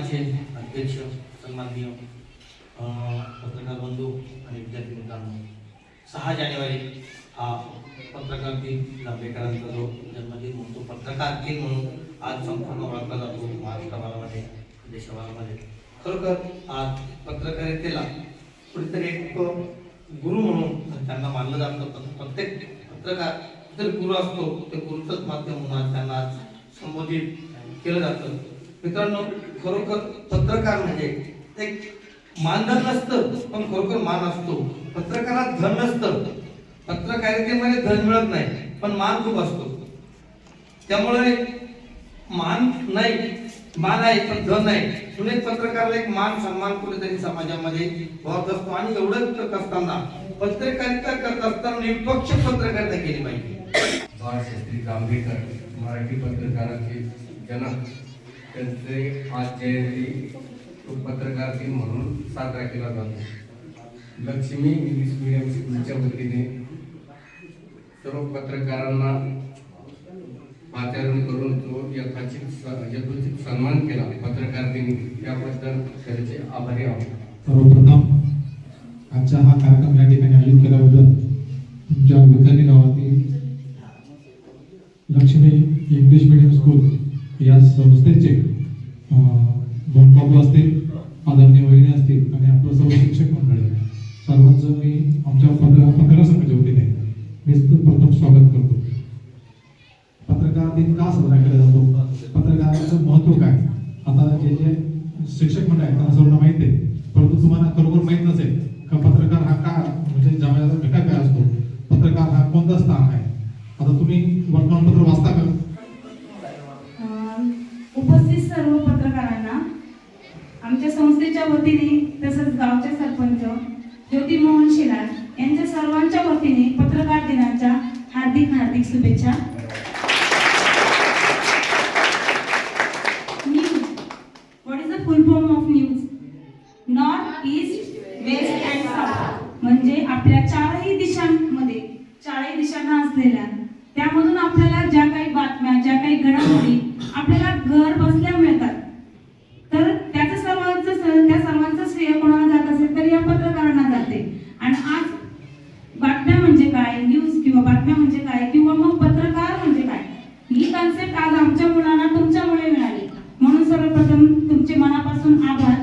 उपक्रमाचे अध्यक्ष सन्माननीय पत्रकार बंधू आणि विद्यार्थी मित्रांनो सहा जानेवारी हा पत्रकार दिन जांभेकरांचा जो जन्मदिन म्हणतो पत्रकार दिन म्हणून आज संपूर्ण ओळखला जातो महाराष्ट्रभागामध्ये देशभरामध्ये खरोखर आज पत्रकारितेला कुठेतरी एक गुरु म्हणून त्यांना मानलं जातं पण प्रत्येक पत्रकार जर गुरु असतो ते गुरुचंच माध्यम म्हणून आज त्यांना आज संबोधित केलं जातं. मित्रांनो खरोखर पत्रकार म्हणजे एक मानधन नसतं पण खरोखर मान असतो. पत्रकारात धन नसतं. पत्रकारितेमध्ये धन मिळत नाही पण मान खूप असतो. त्यामुळे मान नाही मान आहे पण धन आहे म्हणून एक पत्रकाराला एक मान सन्मान कुठेतरी समाजामध्ये होत असतो. आणि एवढंच करत असताना पत्रकारिता करत असताना निष्पक्ष पत्रकारिता केली पाहिजे. बाळशास्त्री जांभेकर मराठी पत्रकाराचे जनक. त्यांचे आज जयंती तो पत्रकार दिन म्हणून साजरा केला जातो. लक्ष्मी इंग्लिश मिडियम स्कूलच्या वतीने सर्व पत्रकारांना पाचारण करून तो यथाचित स- यथोचित सन्मान केला. पत्रकार दिनी त्याबद्दल त्यांचे आभारी आहोत. सर्वप्रथम आजचा हा कार्यक्रम या ठिकाणी आयोजित केल्याबद्दल तुमच्या विखर्णी गावातील लक्ष्मी इंग्लिश मिडियम स्कूल या संस्थेचे अं, असतील आदरणीय वहिनी असतील आणि आपलं सर्व शिक्षक मंडळी. सर्वांचं मी आमच्या पत्र पत्रकार संघाच्या वतीने मी प्रथम स्वागत करतो. पत्रकार दिन का साजरा केला जातो? पत्रकाराचं महत्त्व काय? आता जे जे शिक्षक मंडळ आहेत त्यांना सर्वांना माहिती आहे परंतु तुम्हाला खरोखर माहीत नसेल का पत्रकार हा का? म्हणजे जमा संस्थेच्या वतीने तसंच गावचे सरपंच ज्योतिमोहन मोहन यांच्या सर्वांच्या वतीने पत्रकार दिनाच्या हार्दिक हार्दिक शुभेच्छा. What is the full form of news north east west and south म्हणजे आपल्या चारही दिशांमध्ये चारही दिशांना असलेल्या त्यामधून आपल्याला ज्या काही बातम्या ज्या काही घडामोडी आपल्याला तुमचे मनापासून आभार.